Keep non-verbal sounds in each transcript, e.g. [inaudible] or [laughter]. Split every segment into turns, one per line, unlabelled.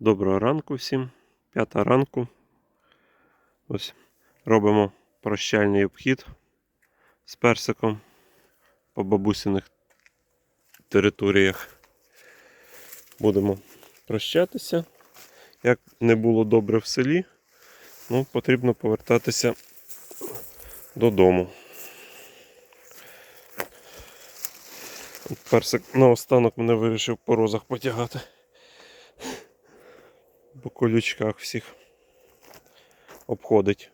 Доброго ранку всім. П'ята ранку. Ось робимо прощальний обхід з персиком по бабусиних територіях. Будемо прощатися. Як не було добре в селі, ну, потрібно повертатися додому. Персик наостанок мене вирішив по розах потягати. По колючках всіх обходить.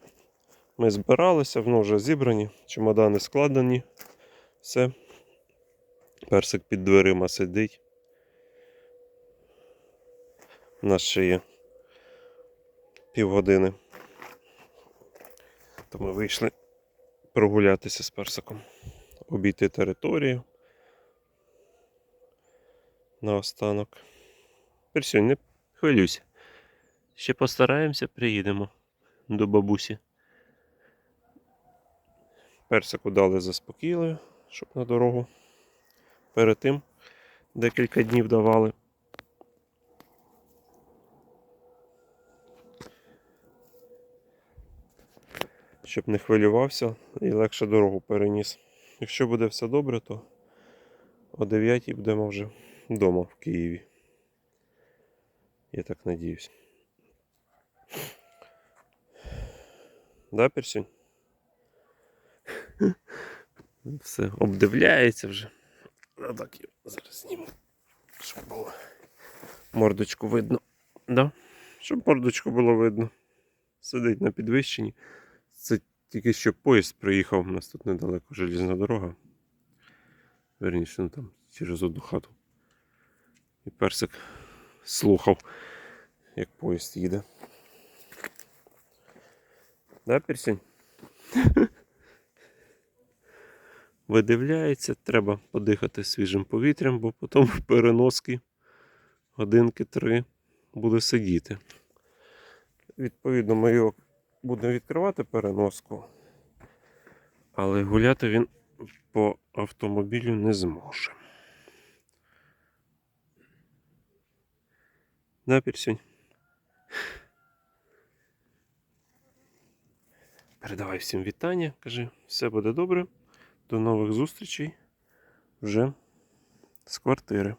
Ми збиралися, воно вже зібрані, чемодани складені. Все. Персик під дверима сидить. У нас ще є півгодини. То ми вийшли прогулятися з персиком, обійти територію. Наостанок. Персюнь, не хвилюйся. Ще постараємося, приїдемо до бабусі. Персику дали заспокійливо, щоб на дорогу. Перед тим декілька днів давали. Щоб не хвилювався і легше дорогу переніс. Якщо буде все добре, то о 9 будемо вже вдома в Києві. Я так надіюсь. Да, Персюнь? [laughs] Все, обдивляється вже. А так я зараз зніму. Щоб було мордочку видно. Да? Щоб мордочку було видно. Сидить на підвищенні. Це тільки що поїзд приїхав. У нас тут недалеко желізна дорога. Верніше, ну там через одну хату. І персик слухав, як поїзд їде. Да, Персінь? [laughs] Видивляється, треба подихати свіжим повітрям, бо потім [laughs] переноски годинки три буде сидіти. Відповідно, ми його будемо відкривати переноску, але гуляти він по автомобілю не зможе. Да, Персюнь? Передавай всім вітання. Кажи, все буде добре. До нових зустрічей вже з квартири.